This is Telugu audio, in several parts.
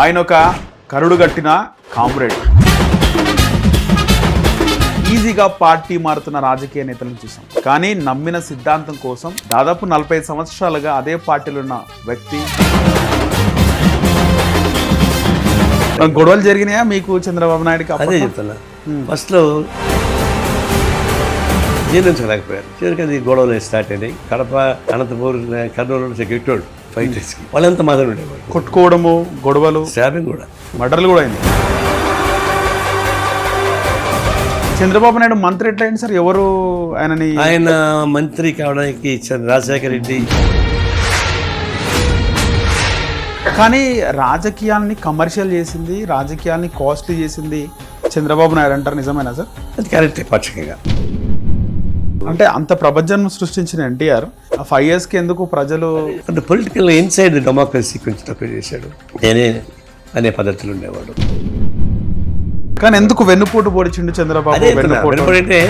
ఆయన ఒక కరుడు కట్టిన కామ్రేడ్. ఈజీగా పార్టీ మారుతున్న రాజకీయ నేతలను చూసాం. కానీ నమ్మిన సిద్ధాంతం కోసం దాదాపు నలభై సంవత్సరాలుగా అదే పార్టీలో ఉన్న వ్యక్తి. గొడవలు జరిగినాయా మీకు చంద్రబాబు నాయుడుకి అదే? చెప్తున్నా. ఫస్ట్లో జీర్ణించలేకపోయారు. చివరికి అది గొడవలు స్టార్ట్ అయినాయి. కడప అనంతపూర్ కర్నూలు నుంచి గెట్టోడు ఫైటర్స్కి వాళ్ళంతా మాత్రం ఉండేవాడు కొట్టుకోవడము గొడవలు స్టాబింగ్ కూడా. మర్డర్లు కూడా అయింది. చంద్రబాబు నాయుడు మంత్రి ఎట్లా అయింది సార్? ఎవరు ఆయనని ఆయన మంత్రి కావడానికి చంద్ర- రాజశేఖర రెడ్డి. కానీ రాజకీయాల్ని కమర్షియల్ చేసింది రాజకీయాల్ని కాస్ట్లీ చేసింది చంద్రబాబు నాయుడు అంటారు నిజమేనా సార్? అది కరెక్టే పక్షంగా అంటే అంత ప్రపంచం సృష్టించిన ఎన్టీఆర్ ఫైవ్ ఇయర్స్కి ఎందుకు ప్రజలు అంటే పొలిటికల్ ఇన్సైడ్ డెమోక్రసీ కొంచెం తక్కువ చేశాడు. నేనే అనే పద్ధతులు ఉండేవాడు. కానీ ఎందుకు వెన్నుపోటు పొడిచిండు చంద్రబాబు అదే వెన్నుపోటు? అంటే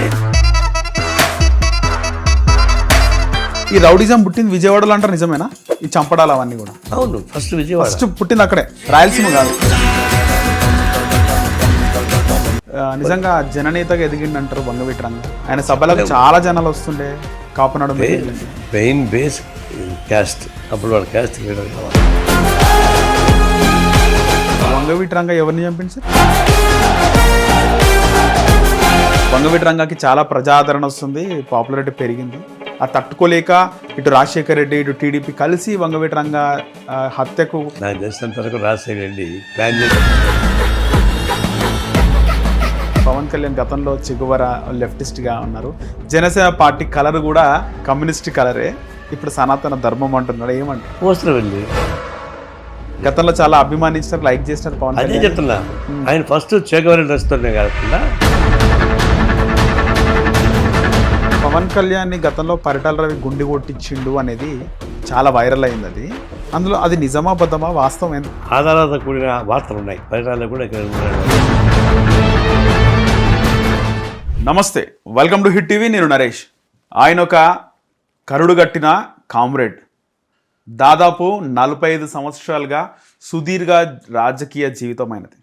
ఈ రౌడిజం పుట్టింది విజయవాడలో అంటారు నిజమేనా? ఈ చంపడాలు అవన్నీ కూడా. అవును ఫస్ట్ విజయవాడ. ఫస్ట్ పుట్టింది అక్కడే రాయలసీమ కాదు. నిజంగా జననేతగా ఎదిగిండి అంటారు బంగవీటి రంగ ఆయన సభలకు చాలా జనాలు వస్తుండే. కాపునాడు మెయిన్ బేస్ క్యాస్ట్ అప్పుడు వాడు క్యాస్ట్ లీడర్ కావాలి. వంగవీటి రంగ ఎవరిని చంపింది సార్? వంగవీటి రంగకి చాలా ప్రజాదరణ వస్తుంది పాపులారిటీ పెరిగింది. ఆ తట్టుకోలేక ఇటు రాజశేఖర్ రెడ్డి ఇటు టీడీపీ కలిసి వంగవీటి రంగ హత్యకు నాకు తెలిసినంత వరకు రాజశేఖర రెడ్డి ప్లాన్ చేసి కళ్యాణ్ గతంలో చిగువర లెఫ్టిస్ట్గా ఉన్నారు. జనసేన పార్టీ కలర్ కూడా కమ్యూనిస్ట్ కలరే. ఇప్పుడు సనాతన ధర్మం అంటున్నాడు. ఏమంటారు? గతంలో చాలా అభిమానించారు లైక్ చేసినారు పవన్ అదే కళ్యాణ్. చెప్తున్నా. ఆయన ఫస్ట్ చేకవరి డ్రెస్తోనే కాకుండా పవన్ కళ్యాణ్ని గతంలో పరిటాల రవి గుండి కొట్టించిండు అనేది చాలా వైరల్ అయింది అది అందులో అది నిజమా బద్దమా వాస్తవం ఆధారాలతో కూడిన వార్తలు ఉన్నాయి పరిటాలు కూడా. నమస్తే వెల్కమ్ టు హిట్ టీవీ నేను నరేష్. ఆయన ఒక కరుడు కట్టిన కామ్రేడ్. దాదాపు నలభై ఐదు సంవత్సరాలుగా సుదీర్ఘ రాజకీయ జీవితమైనది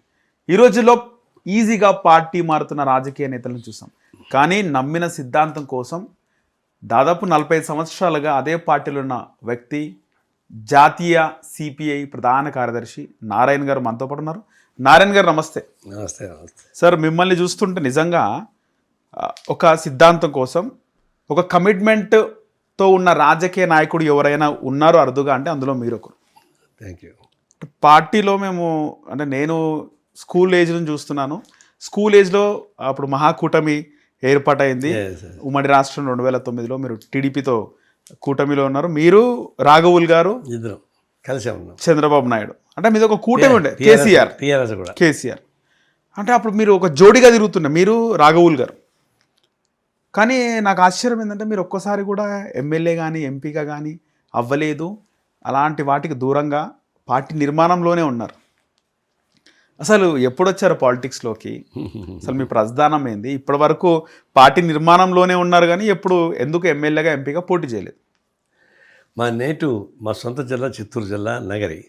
ఈ రోజుల్లో ఈజీగా పార్టీ మారుతున్న రాజకీయ నేతలను చూసాం. కానీ నమ్మిన సిద్ధాంతం కోసం దాదాపు నలభై ఐదు సంవత్సరాలుగా అదే పార్టీలో ఉన్న వ్యక్తి జాతీయ సిపిఐ ప్రధాన కార్యదర్శి నారాయణ గారు మనతో పాటు ఉన్నారు. నారాయణ గారు నమస్తే. నమస్తే నమస్తే. సార్ మిమ్మల్ని చూస్తుంటే నిజంగా ఒక సిద్ధాంతం కోసం ఒక కమిట్మెంట్తో ఉన్న రాజకీయ నాయకుడు ఎవరైనా ఉన్నారు అరుదుగా అంటే అందులో మీరు ఒకరు థ్యాంక్ యూ పార్టీలో మేము అంటే నేను స్కూల్ ఏజ్ నుంచి చూస్తున్నాను. స్కూల్ ఏజ్లో అప్పుడు మహాకూటమి ఏర్పాటైంది. ఉమ్మడి రాష్ట్రం రెండు వేల తొమ్మిదిలో మీరు టీడీపీతో కూటమిలో ఉన్నారు. మీరు రాఘవుల్ గారు ఇద్దరం కలిసే ఉన్నాం. చంద్రబాబు నాయుడు. అంటే మీది ఒక కూటమి ఉండే కేసీఆర్. కేసీఆర్. అంటే అప్పుడు మీరు ఒక జోడిగా తిరుగుతున్నారు మీరు రాఘవుల్ గారు. కానీ నాకు ఆశ్చర్యం ఏంటంటే మీరు ఒక్కసారి కూడా ఎమ్మెల్యే కానీ ఎంపీగా కానీ అవ్వలేదు. అలాంటి వాటికి దూరంగా పార్టీ నిర్మాణంలోనే ఉన్నారు. అసలు ఎప్పుడు వచ్చారు పాలిటిక్స్లోకి అసలు మీ ప్రస్థానం ఏంది? ఇప్పటి వరకు పార్టీ నిర్మాణంలోనే ఉన్నారు కానీ ఎప్పుడు ఎందుకు ఎమ్మెల్యేగా ఎంపీగా పోటీ చేయలేదు? మా నేటు మా సొంత జిల్లా చిత్తూరు జిల్లా నగరి.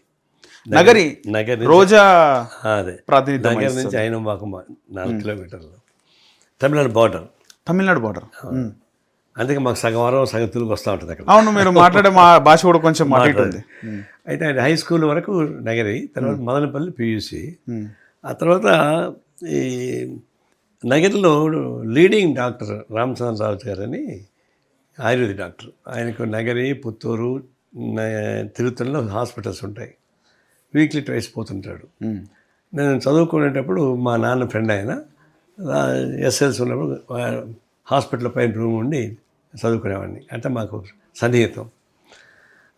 నగరి? నగరి రోజా అదే. ప్రాతినిధ్యం నగరి నుంచి ఆయన మాకు నాలుగు కిలోమీటర్లు. తమిళనాడు బార్డర్. తమిళనాడు బార్డర్ అందుకే మాకు సగం వారం సగం తెలుగు వస్తూ ఉంటుంది అక్కడ. అవును మీరు మాట్లాడే మా భాష కూడా కొంచెం మాట్లాడుతుంది అయితే ఆయన హై స్కూల్ వరకు నగరి తర్వాత మదనపల్లి పియూసి ఆ తర్వాత ఈ నగరిలో లీడింగ్ డాక్టర్ రామచంద్రరావు గారు అని ఆయుర్వేద డాక్టర్ ఆయనకు నగరి పుత్తూరు తిరుత్తలలో హాస్పిటల్స్ ఉంటాయి. వీక్లీ ట్వైస్ పోతుంటాడు. నేను చదువుకునేటప్పుడు మా నాన్న ఫ్రెండ్ ఆయన ఎస్ఎల్సి ఉన్నప్పుడు హాస్పిటల్ పైన రూమ్ ఉండి చదువుకునేవాడిని. అంటే మాకు సన్నిహితం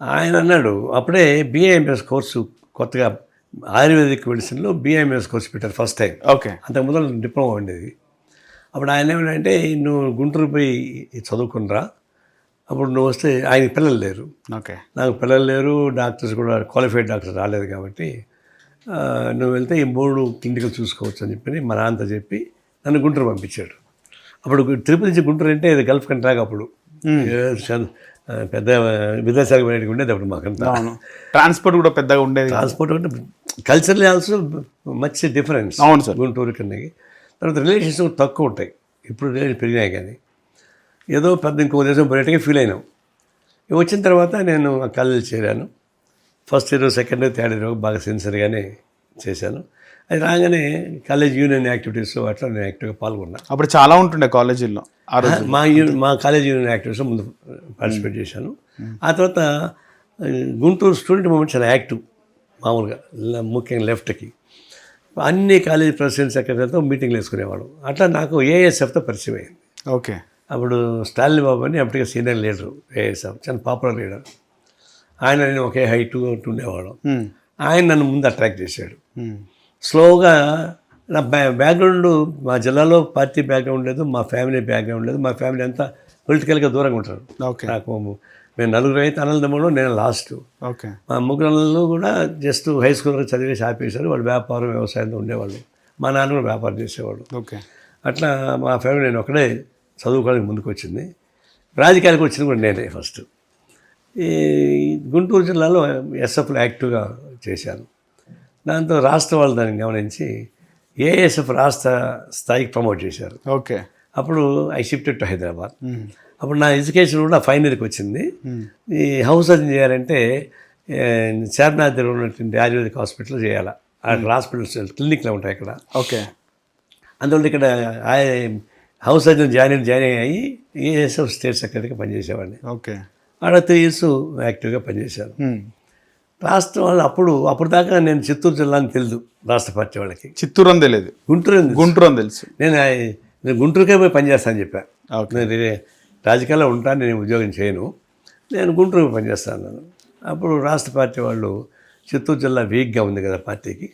ఆయన అన్నాడు అప్పుడే బిఏఎంఎస్ కోర్సు కొత్తగా ఆయుర్వేదిక్ మెడిసిన్లో బిఏఎంఎస్ కోర్సు పెట్టారు ఫస్ట్ టైం. ఓకే. అంతకు మొదలు డిప్లొమా ఉండేది. అప్పుడు ఆయన ఏమంటే నువ్వు గుంటూరు పోయి చదువుకునిరా అప్పుడు నువ్వు వస్తే ఆయన పిల్లలు లేరు. ఓకే. నాకు పిల్లలు లేరు డాక్టర్స్ కూడా క్వాలిఫైడ్ డాక్టర్స్ రాలేదు కాబట్టి నువ్వు వెళ్తే ఈ మూడు క్లినికల్ చూసుకోవచ్చు అని చెప్పి మా నాన్నతో చెప్పి నన్ను గుంటూరు పంపించాడు. అప్పుడు తిరుపతి నుంచి గుంటూరు అంటే ఇది గల్ఫ్ కంట్రీ లాగా అప్పుడు పెద్ద విదేశాలకు వెళ్ళి ఉండేది అప్పుడు మాకంతా. ట్రాన్స్పోర్ట్ కూడా పెద్దగా ఉండేది. ట్రాన్స్పోర్ట్ అంటే కల్చరలీ ఆల్సో మచ్ డిఫరెన్స్ అవును సార్ గుంటూరు కిందకి తర్వాత రిలేషన్స్ తక్కువ ఉంటాయి. ఇప్పుడు రిలేషన్ పెరిగినాయి కానీ. ఏదో పెద్ద ఇంకో దేశం పోయేట్టుగా ఫీల్ అయినాం. వచ్చిన తర్వాత నేను ఆ కాలేజీ చేరాను. First year second year third year బాగా సిన్సియర్గానే చేశాను. అది రాగానే కాలేజ్ యూనియన్ యాక్టివిటీస్ అట్లా నేను యాక్టివ్గా పాల్గొన్నా. అప్పుడు చాలా ఉంటుండే కాలేజీల్లో మా యూ- మా కాలేజ్ యూనియన్ యాక్టివిటీస్లో ముందు పార్టిసిపేట్ చేశాను. ఆ తర్వాత గుంటూరు స్టూడెంట్ మూమెంట్ చాలా యాక్టివ్ మామూలుగా ముఖ్యంగా లెఫ్ట్కి. అన్ని కాలేజ్ ప్రెసిడెంట్ సెక్రటరీతో మీటింగ్లు వేసుకునేవాడు అట్లా నాకు ఏఎస్ఎఫ్తో పరిచయం అయింది ఓకే. అప్పుడు స్టాలిన్ బాబు అని అప్పటికే సీనియర్ లీడరు ఏఎస్ఎఫ్ చాలా పాపులర్ లీడర్. ఆయన నేను ఒకే హైట్ ఉండేవాడు ఆయన నన్ను ముందు అట్రాక్ట్ చేశాడు. స్లోగా నా బ్యా బ్యాక్గ్రౌండ్ మా జిల్లాలో పార్టీ బ్యాక్గ్రౌండ్ లేదు మా ఫ్యామిలీ బ్యాక్గ్రౌండ్ లేదు మా ఫ్యామిలీ అంతా పొలిటికల్గా దూరంగా ఉంటారు. ఓకే. నాకు మేము నలుగురు అయితే అనంతమంలో నేను లాస్ట్. ఓకే. మా ముగ్గురు కూడా జస్ట్ హై స్కూల్ వరకు చదివేసి ఆపేశారు వాళ్ళు వ్యాపారం వ్యవసాయంలో ఉండేవాళ్ళు. మా నాన్న కూడా వ్యాపారం చేసేవాడు. ఓకే. అట్లా మా ఫ్యామిలీ నేను ఒకడే చదువుకోవడానికి ముందుకు వచ్చింది రాజకీయాలకు వచ్చింది కూడా నేనే ఫస్ట్. ఈ గుంటూరు జిల్లాలో ఎస్ఎఫ్లో యాక్టివ్గా చేశాను దాంతో రాష్ట్ర వాళ్ళు దాన్ని గమనించి ఏఎస్ఎఫ్ రాష్ట్ర స్థాయికి ప్రమోట్ చేశారు. ఓకే. అప్పుడు ఐ షిఫ్టెడ్ టు హైదరాబాద్. అప్పుడు నా ఎడ్యుకేషన్ కూడా ఫైనల్ ఇయర్కి వచ్చింది. ఈ హౌస్ సర్జన్ చేయాలంటే ఏ, చార్మినార్ దగ్గర ఉన్నటువంటి ఆయుర్వేదిక్ హాస్పిటల్ చేయాలి. అక్కడ హాస్పిటల్స్ క్లినిక్లో ఉంటాయి ఇక్కడ ఓకే. అందువల్ల ఇక్కడ హౌస్ సర్జన్ జాయిన్ జాయిన్ అయ్యి ఏఎస్ఎఫ్ స్టేట్ సెక్రటరీగా పనిచేసేవాడిని. ఓకే. ఆడ త్రీ ఇయర్స్ యాక్టివ్గా పనిచేశాను. రాష్ట్ర వాళ్ళు అప్పుడు అప్పుడు దాకా నేను చిత్తూరు జిల్లా అని తెలుసు రాష్ట్ర పార్టీ వాళ్ళకి. చిత్తూరు అని తెలియదు గుంటూరు అని. గుంటూరు అని తెలుసు. నేను నేను గుంటూరుకే పోయి పనిచేస్తాను చెప్పాను నేను రాజకీయాల్లో ఉంటాను నేను ఉద్యోగం చేయను. నేను గుంటూరుకు పనిచేస్తాను అప్పుడు రాష్ట్ర పార్టీ వాళ్ళు చిత్తూరు జిల్లా వీక్గా ఉంది కదా పార్టీకి.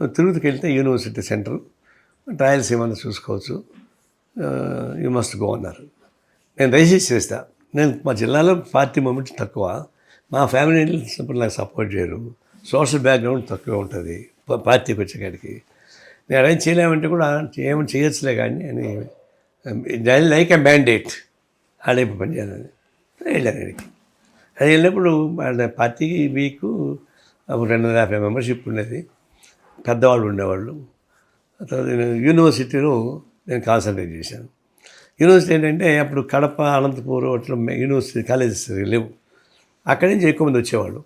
నువ్వు తిరుపతికి వెళ్తే యూనివర్సిటీ సెంటర్ రాయలసీమను చూసుకోవచ్చు. యూ మస్ట్ గో అన్నారు. నేను రిజిస్టర్ చేస్తా. నేను మా జిల్లాలో పార్టీ మూమెంట్ తక్కువ. మా ఫ్యామిలీ ఇప్పుడు నాకు సపోర్ట్ చేయరు. సోషల్ బ్యాక్గ్రౌండ్ తక్కువ ఉంటుంది. పార్టీకి వచ్చేకాడికి నేను ఏం చేయలేమంటే కూడా ఏమి చేయొచ్చులే కానీ అని um, దాని లైక్ ఎ మ్యాండేట్ ఆడేపు పనిచేయాలని వెళ్ళాను అక్కడికి అది వెళ్ళినప్పుడు వాళ్ళ పార్టీకి వీక్ రెండు వందల యాభై మెంబర్షిప్ ఉండేది. పెద్దవాళ్ళు ఉండేవాళ్ళు. తర్వాత నేను యూనివర్సిటీలో నేను కాన్సన్ట్రేట్ చేశాను. యూనివర్సిటీ ఏంటంటే అప్పుడు కడప అనంతపూర్ అట్లా యూనివర్సిటీ కాలేజెస్ లేవు. అక్కడి నుంచి ఎక్కువ మంది వచ్చేవాళ్ళు.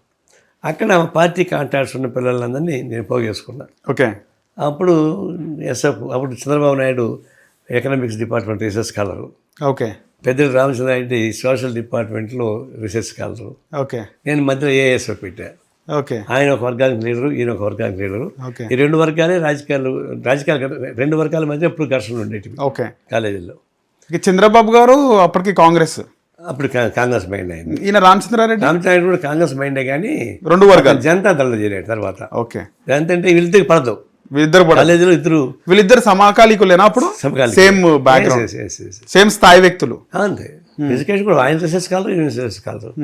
అక్కడ పార్టీ కాంటాక్ట్స్ ఉన్న పిల్లలందరినీ నేను పోగేసుకున్నాను ఓకే. అప్పుడు ఎస్ఎఫ్ అప్పుడు Chandrababu Naidu economics department research scholar. Okay. పెద్దలు రామచంద్ర రెడ్డి సోషల్ డిపార్ట్మెంట్లో రీసెర్చ్ స్కాలరు. ఓకే. నేను మధ్యలో ఏఎస్ఎఫ్ పెట్టా. ఓకే. ఆయన ఒక వర్గానికి లీడరు ఈయన ఒక వర్గానికి లీడరు. ఓకే. ఈ రెండు వర్గాలే రాజకీయాలు రాజకీయాలు రెండు వర్గాల మధ్య ఎప్పుడు ఘర్షణలు ఉండేటివి ఓకే. కాలేజీల్లో. ఇక చంద్రబాబు గారు అప్పటికి కాంగ్రెస్. అప్పుడు కాంగ్రెస్ మైండ్ అయింది. ఈయన రామచంద్రారెడ్డి? రామచంద్ర కూడా కాంగ్రెస్ మైండే కానీ రెండు వర్గాలు. జనతా దళ చేరాడు తర్వాత. ఓకే. అంటే వీళ్ళిద్దరికి పడదు. వీళ్ళిద్దరు కాలేజీలో ఇద్దరు. వీళ్ళిద్దరు సమకాలీకులేనా అప్పుడు. Same background. సేమ్ స్థాయి వ్యక్తులు. అంతే. ఎడ్యుకేషన్ కూడా ఆయన కాలరు ఈయన రీసెర్చ్ కాలరు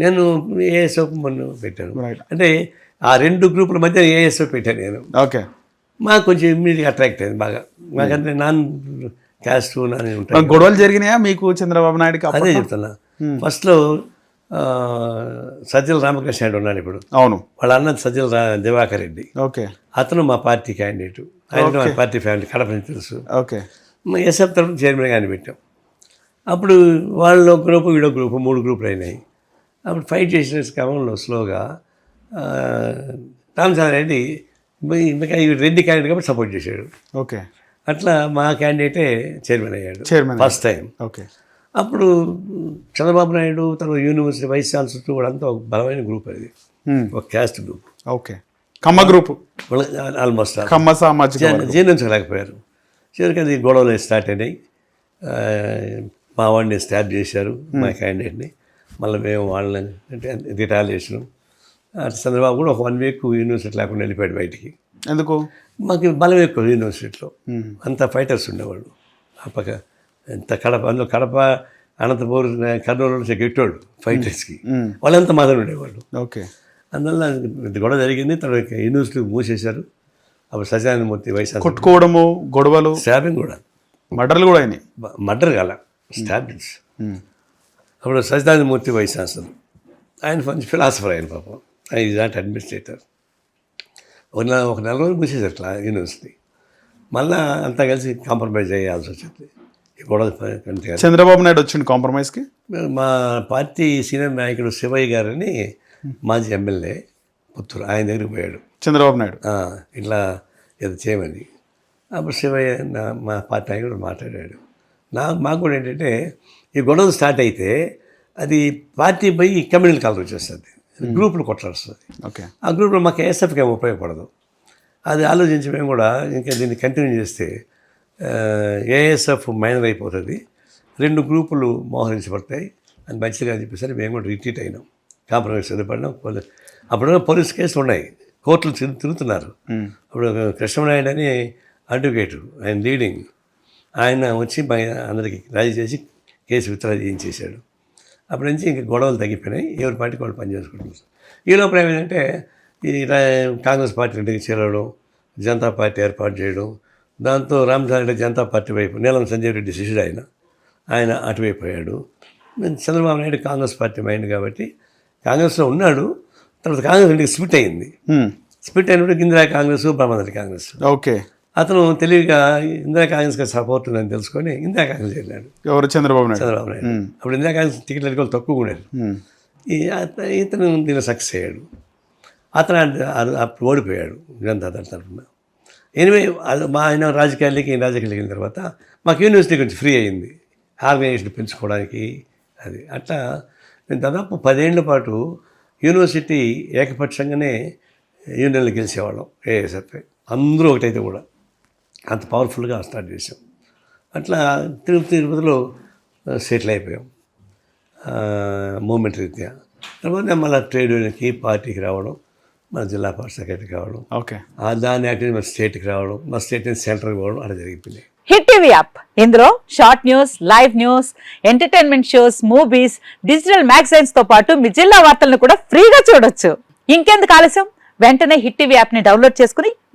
నేను ఏఎస్ఎఫ్ మొన్న పెట్టాను. అంటే ఆ రెండు గ్రూపుల మధ్య ఏఎస్ఎఫ్ పెట్టాను నేను. ఓకే మాకు కొంచెం ఇమ్మీడియట్ అట్రాక్ట్ అయింది బాగా. మాకంటే నాన్ క్యాస్ట్ నాన్ ఉంటాయి. గొడవలు జరిగినాయా మీకు చంద్రబాబు నాయుడుకి? అదే చెప్తున్నా. ఫస్ట్లో సజ్జల రామకృష్ణ రెడ్డి ఉన్నాడు ఇప్పుడు. అవును. వాళ్ళ అన్న సజ్జల దివాకర్ రెడ్డి. ఓకే. అతను మా పార్టీ క్యాండిడేట్. ఆయన మా పార్టీ ఫ్యామిలీ కడప నుంచి తెలుసు. ఓకే. ఎస్ఎఫ్ తరఫున చైర్మన్ గారిని పెట్టాం. అప్పుడు వాళ్ళు ఒక గ్రూపు వీడో గ్రూపు మూడు గ్రూపులు అయినాయి. అప్పుడు ఫైట్ చేసిన క్రమంలో స్లోగా రామచంద్ర రెడ్డి ఇంకా రెడ్డి క్యాండిడేట్ కాబట్టి సపోర్ట్ చేశాడు. ఓకే. అట్లా మా క్యాండిడేటే చైర్మన్ అయ్యాడు. Chairman first time. ఓకే. అప్పుడు చంద్రబాబు నాయుడు తర్వాత యూనివర్సిటీ వైస్ ఛాన్సలర్ కూడా అంతా ఒక బలమైన గ్రూప్ అది. ఒక caste group. Okay. Kamma group. Almost Kamma సామాజిక. జీర్ణించలేకపోయారు. చివరికి అది గొడవలు స్టార్ట్ అయినాయి. మా వాడిని స్టార్ట్ చేశారు మా క్యాండిడేట్ని. మళ్ళీ మేము వాళ్ళని అటు చంద్రబాబు కూడా ఒక వన్ వీక్ యూనివర్సిటీ లేకుండా వెళ్ళిపోయాడు బయటికి. ఎందుకు? మాకు బలం ఎక్కువ యూనివర్సిటీలో. అంతా ఫైటర్స్ ఉండేవాళ్ళు. ఆ పక్క ఎంత కడప అందులో కడప అనంతపూర్ కర్నూలు నుంచి గెట్టోళ్ళు ఫైటర్స్కి. వాళ్ళంతా మాత్రం ఉండేవాళ్ళు. ఓకే. అందువల్ల గొడవ జరిగింది. తర్వాత యూనివర్సిటీ మూసేశారు. అప్పుడు సత్యానందమూర్తి వైశాఖ కొట్టుకోవడము గొడవలు. స్టాబింగ్ కూడా. మర్డర్లు కూడా అయినాయి. మర్డర్ కాల. స్టాబింగ్స్. అప్పుడు సచిదానందమూర్తి వైస్ ఛాన్సలర్ ఆయన కొంచెం ఫిలాసఫర్ ఆయన పాపం. ఆయన ఈజ్ నాట్ అడ్మినిస్ట్రేటర్. ఒక నెల ఒక నెల రోజులు మూసేసారు క్లా యూనివర్సిటీ మళ్ళా అంతా కలిసి కాంప్రమైజ్ అయ్యాల్సి వచ్చింది. ఈ గొడవ కంటే చంద్రబాబు నాయుడు వచ్చిండు కాంప్రమైజ్కి మా పార్టీ సీనియర్ నాయకుడు శివయ్య గారని మాజీ ఎమ్మెల్యే పుత్తూరు ఆయన దగ్గరికి పోయాడు. చంద్రబాబు నాయుడు? ఇట్లా ఏదో చేయమని. అప్పుడు శివయ్య మా పార్టీ నాయకుడు మాట్లాడాడు. నా మాకు కూడా ఏంటంటే ఈ గొడవలు స్టార్ట్ అయితే అది పార్టీ పోయి కమ్యూనల్ కలర్ వచ్చేస్తుంది. గ్రూపులు కొట్లాడుస్తుంది ఓకే. ఆ గ్రూప్లో మాకు ఏఎస్ఎఫ్కి ఏమి ఉపయోగపడదు. అది ఆలోచించి మేము కూడా ఇంకా దీన్ని కంటిన్యూ చేస్తే ఏఎస్ఎఫ్ మైనర్ అయిపోతుంది. రెండు గ్రూపులు మోహరించబడతాయి అది మంచిగా అని చెప్పేసరి మేము కూడా రిట్రీట్ అయినాం. కాంప్రమైజ్ సిద్ధపడినాం అప్పుడు పోలీస్ కేసులు ఉన్నాయి. కోర్టులు తిరు- తిరుగుతున్నారు. అప్పుడు కృష్ణనాయుడు అని అడ్వకేటు ఆయన లీడింగ్ ఆయన వచ్చి అందరికి రాజీ చేసి కేసు విత్డ్రా చేయించేశాడు. అప్పటి నుంచి ఇంక గొడవలు తగ్గిపోయినాయి. ఎవరి పార్టీకి వాళ్ళు పనిచేసుకుంటున్నారు ఈ లోపల ఏమైందంటే ఈ కాంగ్రెస్ పార్టీ ఇంటికి చేరడం జనతా పార్టీ ఏర్పాటు చేయడం దాంతో రామచంద్ర రెడ్డి జనతా పార్టీ వైపు నీలం సంజయ్ రెడ్డి శిష్యుడు ఆయన ఆయన అటువైపు అయ్యాడు చంద్రబాబు నాయుడు కాంగ్రెస్ పార్టీ మైండ్ కాబట్టి కాంగ్రెస్లో ఉన్నాడు. తర్వాత కాంగ్రెస్ ఇంటికి స్ప్లిట్ అయింది. స్ప్లిట్ అయినప్పుడు ఇందిరా కాంగ్రెస్ బ్రహ్మాందరి కాంగ్రెస్. ఓకే. అతను తెలివిగా ఇందిరా కాంగ్రెస్కి సపోర్ట్ ఉందని తెలుసుకొని ఇందిరా కాంగ్రెస్ వెళ్ళాడు. ఎవరు? చంద్రబాబు నాయుడు. చంద్రబాబు నాయుడు. అప్పుడు ఇందిరా కాంగ్రెస్ టికెట్ అడిగి తక్కువ ఉండేది ఇతను దీన్ని సక్సెస్ అయ్యాడు. అతను అప్పుడు ఓడిపోయాడు దళ తరఫున. ఎనివే అది మా ఆయన రాజకీయాలకి రాజకీయాలకి వెళ్ళిన తర్వాత మాకు యూనివర్సిటీ కొంచెం ఫ్రీ అయింది ఆర్గనైజేషన్ పెంచుకోవడానికి అది. అట్లా నేను దాదాపు పదేళ్ళ పాటు యూనివర్సిటీ ఏకపక్షంగానే యూనియన్లు గెలిచేవాళ్ళం ఏఎస్ఎఫ్ అందరూ ఒకటైతే కూడా. అంత పవర్ఫుల్గా స్టార్ట్ చేసాం అట్లా తిరుపతి తిరుపతిలో సెటిల్ అయిపోయాం. మూమెంట్ రీత్యా. తర్వాత మళ్ళీ ట్రేడ్ యూనియన్కి పార్టీకి రావడం మన జిల్లా పార్టీ సెక్రటరీ కావడం ఓకే. ఆ దాన్ని యాక్టివ్ మన స్టేట్కి రావడం మా స్టేట్ నుంచి సెంటర్కి పోవడం అలా జరిగిపోయింది హిట్ టీవీ యాప్. ఇందులో short news live news entertainment shows movies digital మ్యాగజైన్స్తో పాటు మీ జిల్లా వార్తలను కూడా ఫ్రీగా చూడొచ్చు. ఇంకెందుకు ఆలస్యం? వెంటనే హిట్ టీవీ యాప్ని డౌన్లోడ్ చేసుకుని